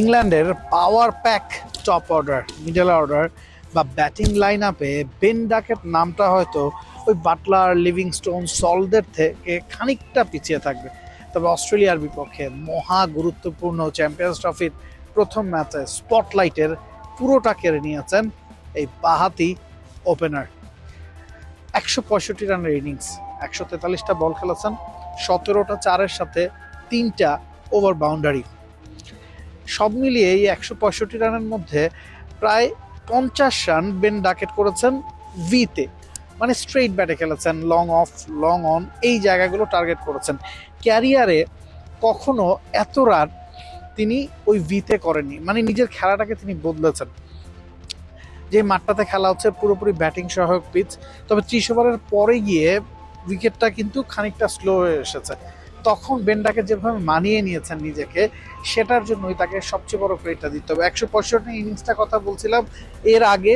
ইংল্যান্ডের power pack top order, middle order বা batting line আপে বেন ডাকেট নামটা হয়তো ওই বাটলার, লিভিংস্টোন, সলদের থেকে খানিকটা পিছিয়ে থাকবে। তবে অস্ট্রেলিয়ার বিপক্ষে মহা গুরুত্বপূর্ণ চ্যাম্পিয়ন্স ট্রফির প্রথম ম্যাচে স্পটলাইটের পুরোটা কেড়ে নিয়েছেন এই বাহাতি ওপেনার একশো পঁয়ষট্টি রানের ইনিংস একশো তেতাল্লিশটা বল খেলেছেন, সতেরোটা চারের সাথে তিনটা ওভার বাউন্ডারি সব মিলিয়ে এই একশো পঁয়ষট্টি রানের মধ্যে প্রায় পঞ্চাশ রান বেন ডাকেট করেছেন ভিতে। মানে স্ট্রেইট ব্যাটে খেলেছেন লং অফ লং অন এই জায়গাগুলো টার্গেট করেছেন। ক্যারিয়ারে কখনো এত রান তিনি ওই ভিতে করেননি। মানে নিজের খেলাটাকে তিনি বদলেছেন। যে মাঠটাতে খেলা হচ্ছে পুরোপুরি ব্যাটিং সহায়ক পিচ তবে ত্রিশ ওভারের পরে গিয়ে উইকেটটা কিন্তু খানিকটা স্লো হয়ে এসেছে। তখন বেন্ডাকে যেভাবে মানিয়ে নিয়েছেন নিজেকে, সেটার জন্যই তাকে সবচেয়ে বড় ক্রেডিটটা দিতে হবে। একশো পঁয়ষট্টি ইনিংসটা কথা বলছিলাম, এর আগে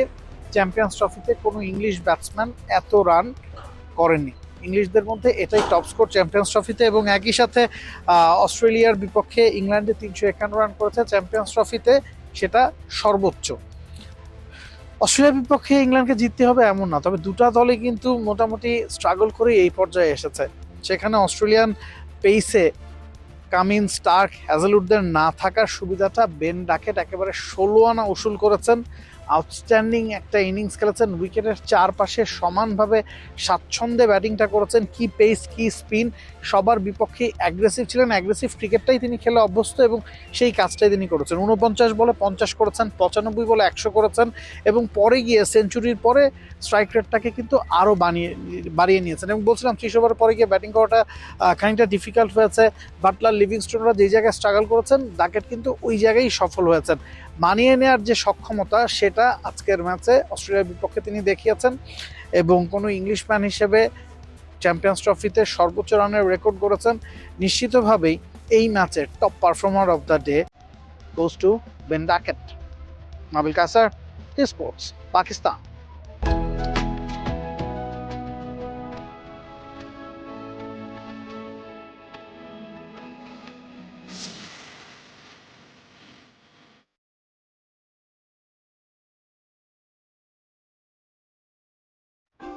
চ্যাম্পিয়ন্স ট্রফিতে কোনো ইংলিশ ব্যাটসম্যান এত রান করেনি ইংলিশদের মধ্যে এটাই টপ স্কোর চ্যাম্পিয়ন্স ট্রফিতে এবং একই সাথে অস্ট্রেলিয়ার বিপক্ষে ইংল্যান্ডে তিনশো একান্ন রান করেছে। চ্যাম্পিয়ন্স ট্রফিতে সেটা সর্বোচ্চ। অস্ট্রেলিয়ার বিপক্ষে ইংল্যান্ডকে জিততে হবে এমন না, তবে দুটা দলে কিন্তু মোটামুটি স্ট্রাগল করে এই পর্যায়ে এসেছে। সেখানে অস্ট্রেলিয়ান পেইসে কামিন স্টার্ক হ্যাজেলউডদের না থাকার সুবিধাটা বেন ডাকেট একেবারে ষোলো আনা উসুল করেছেন। আউটস্ট্যান্ডিং একটা ইনিংস খেলেছেন। উইকেটের চারপাশে সমানভাবে স্বাচ্ছন্দ্যে ব্যাটিংটা করেছেন। কি পেস, কি স্পিন, সবার বিপক্ষে অ্যাগ্রেসিভ ছিলেন। অ্যাগ্রেসিভ ক্রিকেটটাই তিনি খেলে অভ্যস্ত এবং সেই কাজটাই তিনি করেছেন। উনপঞ্চাশ বলে পঞ্চাশ করেছেন, পঁচানব্বই বলে একশো করেছেন এবং পরে গিয়ে সেঞ্চুরির পরে স্ট্রাইক রেটটাকে কিন্তু আরও বানিয়ে, বাড়িয়ে নিয়েছেন এবং বলছিলাম ত্রিশ ওভারের পরে গিয়ে ব্যাটিং করাটা খানিকটা ডিফিকাল্ট হয়েছে। বাটলার লিভিংস্টোনরা যে জায়গায় স্ট্রাগল করেছেন ডাকেট কিন্তু ওই জায়গায় সফল হয়েছেন। মানিয়ে নেওয়ার যে সক্ষমতা, সেটা আজকের ম্যাচে অস্ট্রেলিয়ার বিপক্ষে তিনি দেখিয়েছেন এবং কোনো ইংলিশম্যান হিসেবে চ্যাম্পিয়ন্স ট্রফিতে সর্বোচ্চ রানের রেকর্ড করেছেন। নিশ্চিতভাবেই এই ম্যাচের top performer of the day goes to Ben Duckett Nabil Kasar sports, Pakistan.